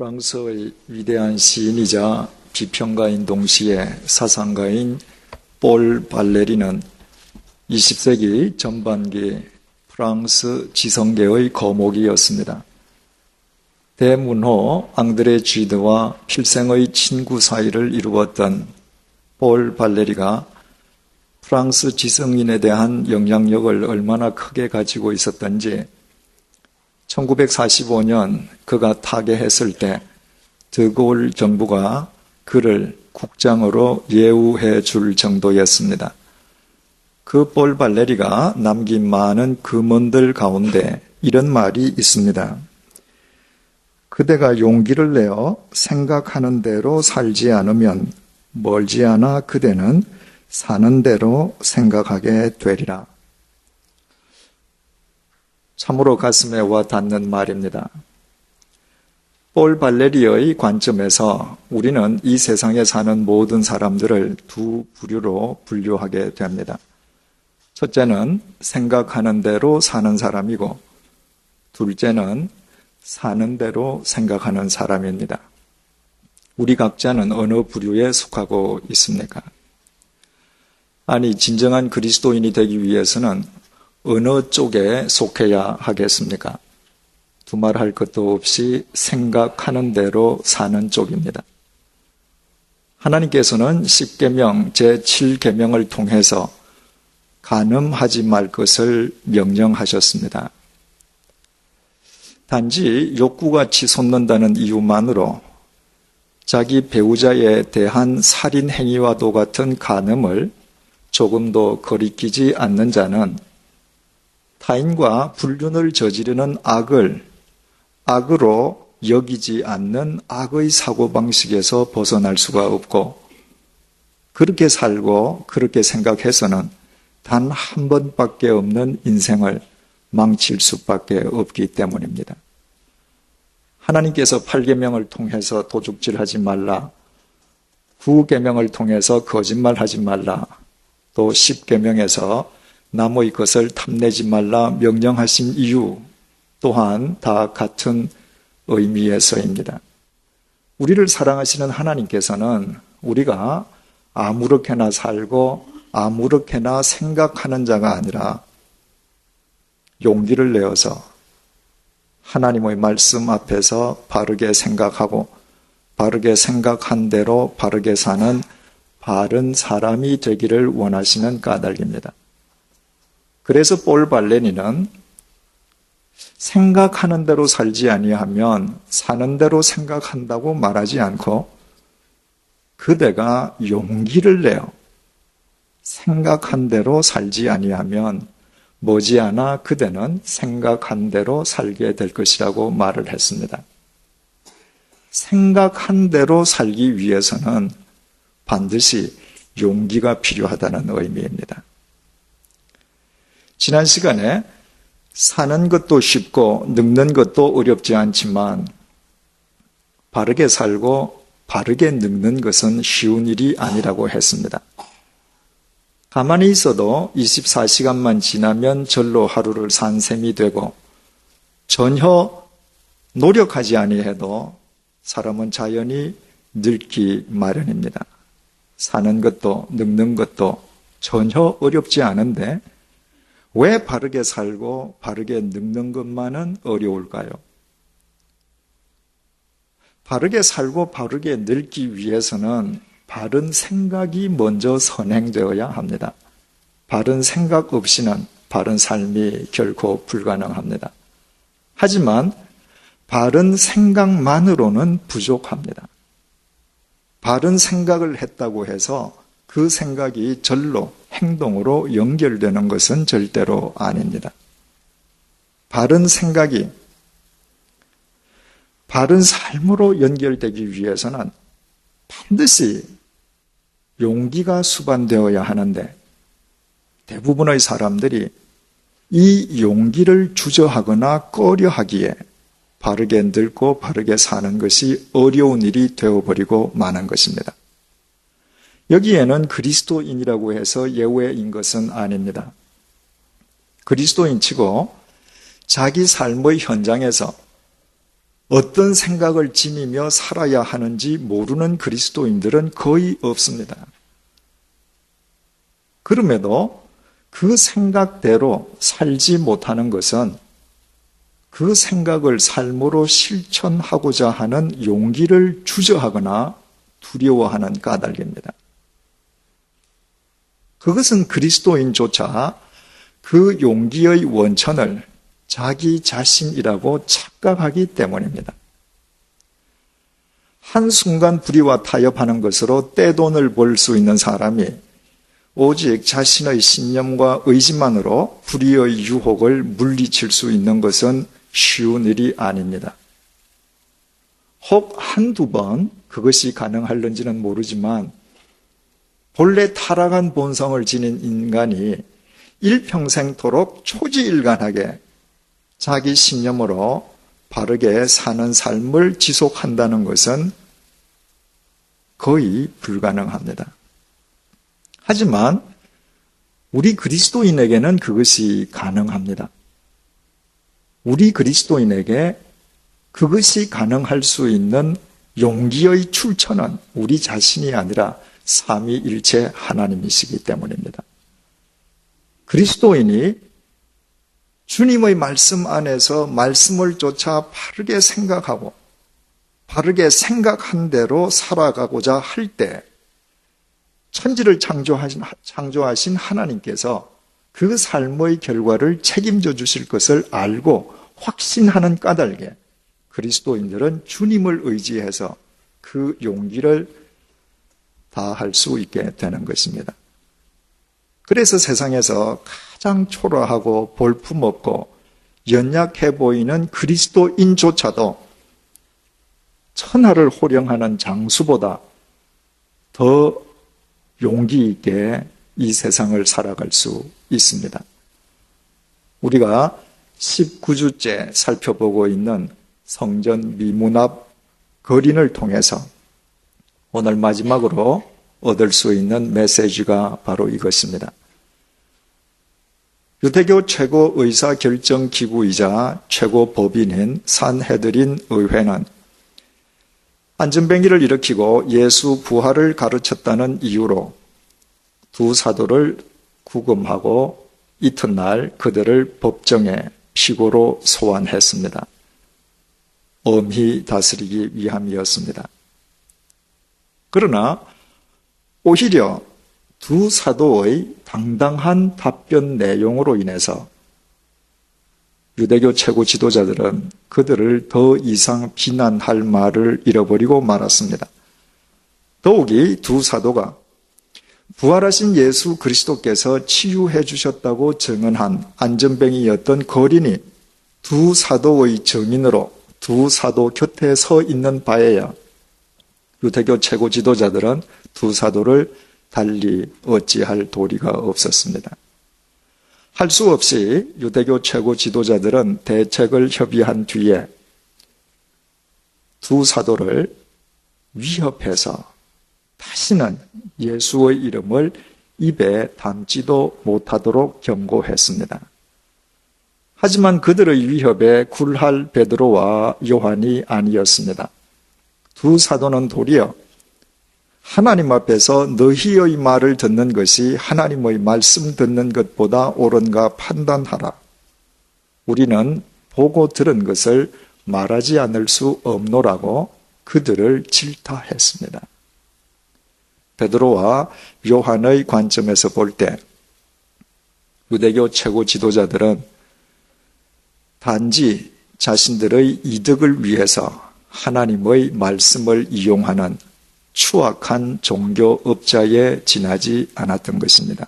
프랑스의 위대한 시인이자 비평가인 동시에 사상가인 볼 발레리는 20세기 전반기 프랑스 지성계의 거목이었습니다. 대문호 앙드레 쥐드와 필생의 친구 사이를 이루었던 볼 발레리가 프랑스 지성인에 대한 영향력을 얼마나 크게 가지고 있었던지 1945년 그가 타계했을 때 드골 정부가 그를 국장으로 예우해 줄 정도였습니다. 그 볼 발레리가 남긴 많은 금원들 가운데 이런 말이 있습니다. 그대가 용기를 내어 생각하는 대로 살지 않으면 멀지 않아 그대는 사는 대로 생각하게 되리라. 참으로 가슴에 와 닿는 말입니다. 볼 발레리의 관점에서 우리는 이 세상에 사는 모든 사람들을 두 부류로 분류하게 됩니다. 첫째는 생각하는 대로 사는 사람이고, 둘째는 사는 대로 생각하는 사람입니다. 우리 각자는 어느 부류에 속하고 있습니까? 아니, 진정한 그리스도인이 되기 위해서는 어느 쪽에 속해야 하겠습니까? 두말할 것도 없이 생각하는 대로 사는 쪽입니다. 하나님께서는 10계명 제7계명을 통해서 간음하지 말 것을 명령하셨습니다. 단지 욕구가 치솟는다는 이유만으로 자기 배우자에 대한 살인 행위와도 같은 간음을 조금도 거리끼지 않는 자는 타인과 불륜을 저지르는 악을 악으로 여기지 않는 악의 사고방식에서 벗어날 수가 없고 그렇게 살고 그렇게 생각해서는 단 한 번밖에 없는 인생을 망칠 수밖에 없기 때문입니다. 하나님께서 8계명을 통해서 도둑질하지 말라. 9계명을 통해서 거짓말하지 말라. 또 10계명에서 남의 것을 탐내지 말라 명령하신 이유 또한 다 같은 의미에서입니다. 우리를 사랑하시는 하나님께서는 우리가 아무렇게나 살고 아무렇게나 생각하는 자가 아니라 용기를 내어서 하나님의 말씀 앞에서 바르게 생각하고 바르게 생각한 대로 바르게 사는 바른 사람이 되기를 원하시는 까닭입니다. 그래서 볼 발레니는 생각하는 대로 살지 아니하면 사는 대로 생각한다고 말하지 않고 그대가 용기를 내어 생각한 대로 살지 아니하면 머지않아 그대는 생각한 대로 살게 될 것이라고 말을 했습니다. 생각한 대로 살기 위해서는 반드시 용기가 필요하다는 의미입니다. 지난 시간에 사는 것도 쉽고 늙는 것도 어렵지 않지만 바르게 살고 바르게 늙는 것은 쉬운 일이 아니라고 했습니다. 가만히 있어도 24시간만 지나면 절로 하루를 산 셈이 되고 전혀 노력하지 아니해도 사람은 자연히 늙기 마련입니다. 사는 것도 늙는 것도 전혀 어렵지 않은데 왜 바르게 살고 바르게 늙는 것만은 어려울까요? 바르게 살고 바르게 늙기 위해서는 바른 생각이 먼저 선행되어야 합니다. 바른 생각 없이는 바른 삶이 결코 불가능합니다. 하지만 바른 생각만으로는 부족합니다. 바른 생각을 했다고 해서 그 생각이 절로 행동으로 연결되는 것은 절대로 아닙니다. 바른 생각이 바른 삶으로 연결되기 위해서는 반드시 용기가 수반되어야 하는데 대부분의 사람들이 이 용기를 주저하거나 꺼려 하기에 바르게 늙고 바르게 사는 것이 어려운 일이 되어버리고 마는 것입니다. 여기에는 그리스도인이라고 해서 예외인 것은 아닙니다. 그리스도인 치고 자기 삶의 현장에서 어떤 생각을 지니며 살아야 하는지 모르는 그리스도인들은 거의 없습니다. 그럼에도 그 생각대로 살지 못하는 것은 그 생각을 삶으로 실천하고자 하는 용기를 주저하거나 두려워하는 까닭입니다. 그것은 그리스도인조차 그 용기의 원천을 자기 자신이라고 착각하기 때문입니다. 한순간 불의와 타협하는 것으로 떼돈을 벌 수 있는 사람이 오직 자신의 신념과 의지만으로 불의의 유혹을 물리칠 수 있는 것은 쉬운 일이 아닙니다. 혹 한두 번 그것이 가능할는지는 모르지만 본래 타락한 본성을 지닌 인간이 일평생토록 초지일간하게 자기 신념으로 바르게 사는 삶을 지속한다는 것은 거의 불가능합니다. 하지만 우리 그리스도인에게는 그것이 가능합니다. 우리 그리스도인에게 그것이 가능할 수 있는 용기의 출처는 우리 자신이 아니라 삼위일체 하나님이시기 때문입니다. 그리스도인이 주님의 말씀 안에서 말씀을 쫓아 바르게 생각하고 바르게 생각한 대로 살아가고자 할 때 천지를 창조하신, 창조하신 하나님께서 그 삶의 결과를 책임져 주실 것을 알고 확신하는 까닭에 그리스도인들은 주님을 의지해서 그 용기를 다 할 수 있게 되는 것입니다. 그래서 세상에서 가장 초라하고 볼품없고 연약해 보이는 그리스도인조차도 천하를 호령하는 장수보다 더 용기 있게 이 세상을 살아갈 수 있습니다. 우리가 19주째 살펴보고 있는 성전 미문 앞 거린을 통해서 오늘 마지막으로 얻을 수 있는 메시지가 바로 이것입니다. 유대교 최고 의사 결정 기구이자 최고 법인인 산헤드린 의회는 안전뱅이를 일으키고 예수 부활을 가르쳤다는 이유로 두 사도를 구금하고 이튿날 그들을 법정에 피고로 소환했습니다. 엄히 다스리기 위함이었습니다. 그러나 오히려 두 사도의 당당한 답변 내용으로 인해서 유대교 최고 지도자들은 그들을 더 이상 비난할 말을 잃어버리고 말았습니다. 더욱이 두 사도가 부활하신 예수 그리스도께서 치유해 주셨다고 증언한 안전뱅이였던 거린이 두 사도의 증인으로 두 사도 곁에 서 있는 바에야 유대교 최고 지도자들은 두 사도를 달리 어찌할 도리가 없었습니다. 할 수 없이 유대교 최고 지도자들은 대책을 협의한 뒤에 두 사도를 위협해서 다시는 예수의 이름을 입에 담지도 못하도록 경고했습니다. 하지만 그들의 위협에 굴할 베드로와 요한이 아니었습니다. 두 사도는 도리어 하나님 앞에서 너희의 말을 듣는 것이 하나님의 말씀 듣는 것보다 옳은가 판단하라. 우리는 보고 들은 것을 말하지 않을 수 없노라고 그들을 질타했습니다. 베드로와 요한의 관점에서 볼 때 유대교 최고 지도자들은 단지 자신들의 이득을 위해서 하나님의 말씀을 이용하는 추악한 종교업자에 지나지 않았던 것입니다.